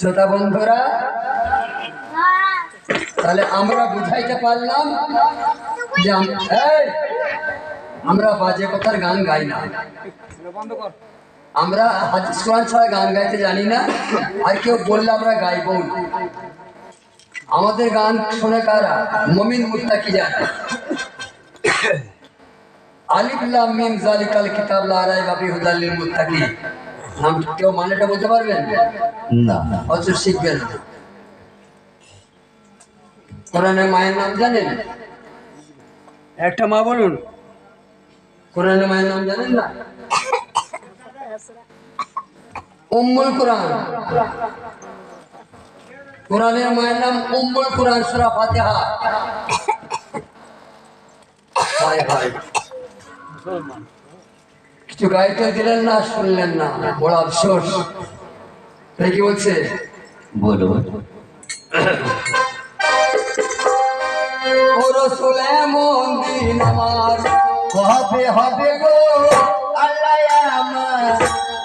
শ্রোতা বন্ধুরা, তাহলে আমরা বুঝাইতে পারলাম যে আমরা বাজে কথার গান গাই না। আমরা হাদিস কোরআন ছাড়া গান গাইতে জানি না, আর কেউ বললে আমরা গাইবও না। আমাদের গান শোনে কারা? মমিন মুত্তাকি জানে? আলিফ লাম মিম জালিকাল কিতাব লা রাইবা ফি হুদাল মুত্তাকিন। নাম কেউ মানেটা বলতে পারবেন না। অত শিখবেন না। কোরআনের মায়ের নাম জানেন? একটা মা বলুন। কোরআনের মায়ের নাম জানেন না? উম্মুল কোরআন। কোরআনের মায়ের নাম উম্মুল কোরআন সূরা ফাতিহা। হায় হায়। কিছু গাইতে দিলেন না শুনলেন না। বড় আফসোস। তাই কি বলছে? বলো। হবে হবে গো? আল্লাহ আমার।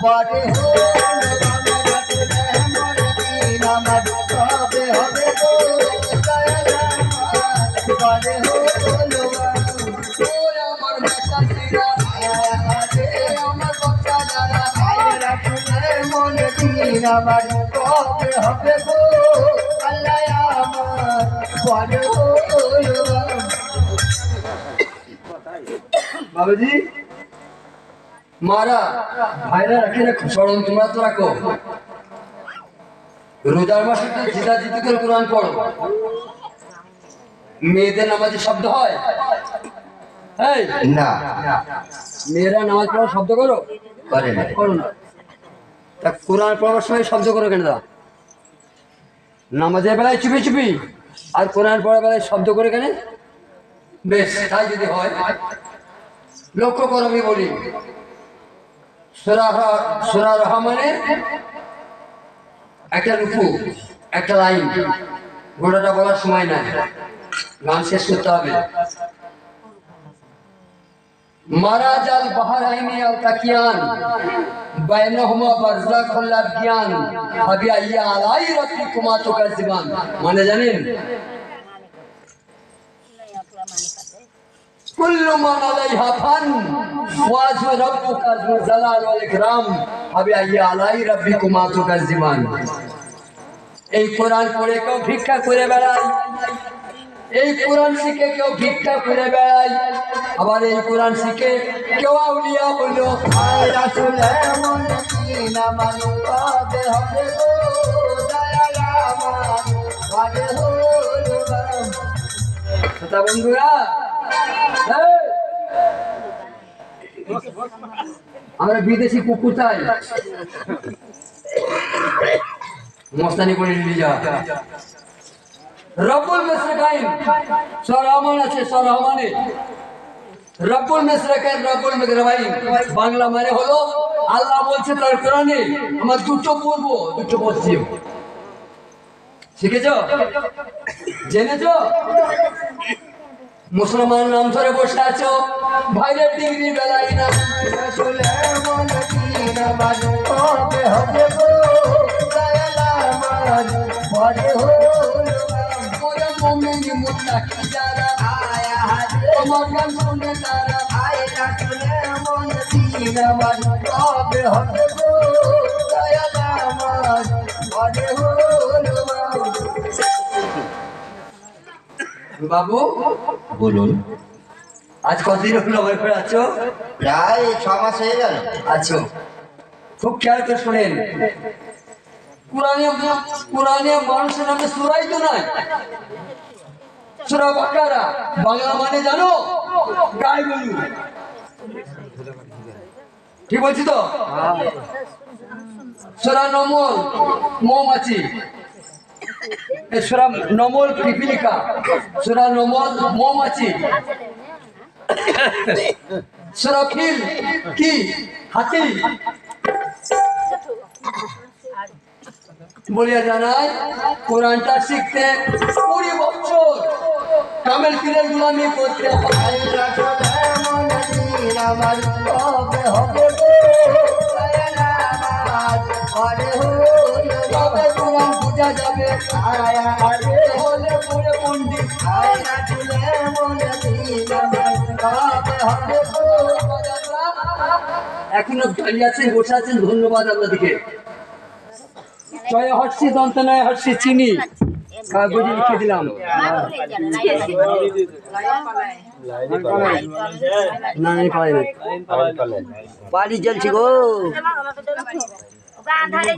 পরে আমার কবে হবে গো। আল্লাহ আমার পরে বাবুজি মারা ভাইরা রাখি রাখো স্মরণ তোমরা তো রাখো। রোজার মাসে জিদা জিদি করে কোরআন পড়ো। মেয়েদের নামাজে শব্দ হয়? না। মেয়েরা নামাজ পড়ার শব্দ করো? করে না। করো না। তা কোরআন পড়ার সময় শব্দ করো কেন দা নামাজের বেলায় চুপি চুপি। আর কোরআন পড়ার বেলায় শব্দ করে কেন? বেশ, তাই যদি হয়। লক্ষ্য করো আমি বলি। সোরা সোরা রহমানের একটা রুকু, একটা লাইন। গোটাটা বলার সময় নাই। গান শেষ করতে হবে। মারাজ আল বাহারাইনি আল তাকিয়ান। বাইনহুমা বারজাখুল আবগিয়ান হাবি আইয়া আলাই রাব্বিকুমা তুকাজ্জিবান মানে জানেন? আলাইহা ফান ওয়াজহু রাব্বুকা যুল জালাল ওয়াল ইকরাম। হাবি আইয়া আলাই রাব্বিকুমা তুকাজ্জিবান এই কোরআন পড়ে কেউ ভিক্ষা করে বেড়ায়। এই কোরআন শিখে কেউ ভিক্ষা করে বেড়ায়, আবার এই কোরআন শিখে কেউ আউলিয়া হলো। শ্রোতা বন্ধুরা আমরা বিদেশি কুকুর চাই। মস্তানি করে নিয়ে যা রব্বুল মিসরাকাইন সরহমান আছে সরহমানে রব্বুল মিসরাকাইন রব্বুল মিসরাকাইন বাংলা মানে হলো, আল্লাহ বলছে তার কোরআনে, আমার দুটো পূর্ব, দুটো পশ্চিম। শিখেছ? জেনেছ? মুসলমান নাম ধরে বসে আছো। ভাইয়ের ডিগ্রি বেলায় না। আমার পরে হলো ওরে মুমিন মুত্তাকি যারা আয়া হাজে আমার গান শুনে তারা আয় আসলে এমন দিন আমার। কবে হবে গো দয়াল আমার পরে বাবু বলুন। আজ কতদিন হলো আমার ঘরে আছো? প্রায় ছ মাস হয়ে গেল। আছো। খুব খেয়াল করে শোনেন। কোরআনে কোরআনে মানুষের নামে সুরাই তো নাই। সুরা বাকারা। বাংলা মানে জানো? গাই গরু ঠিক বলছি তো? সুরা নমল, মৌমাছি। সুরা নমল পিপিলিকা। সুরা নমল, মৌমাছি। সুরক্ষিল কি? হাতি। বলিয়া জানাই কোরআনটা শিখতে কুড়ি বছর। কামেল পীরের গুলামি করতে হবে। এখনও দাঁড়িয়ে আছেন, বসে আছেন, ধন্যবাদ আপনাদেরকে। জয় হর্ষি দন্তনায় হর্ষি চিনি। কাগজে লিখে দিলাম। না আমি পাই না বাড়ি চলছি গো। আধারে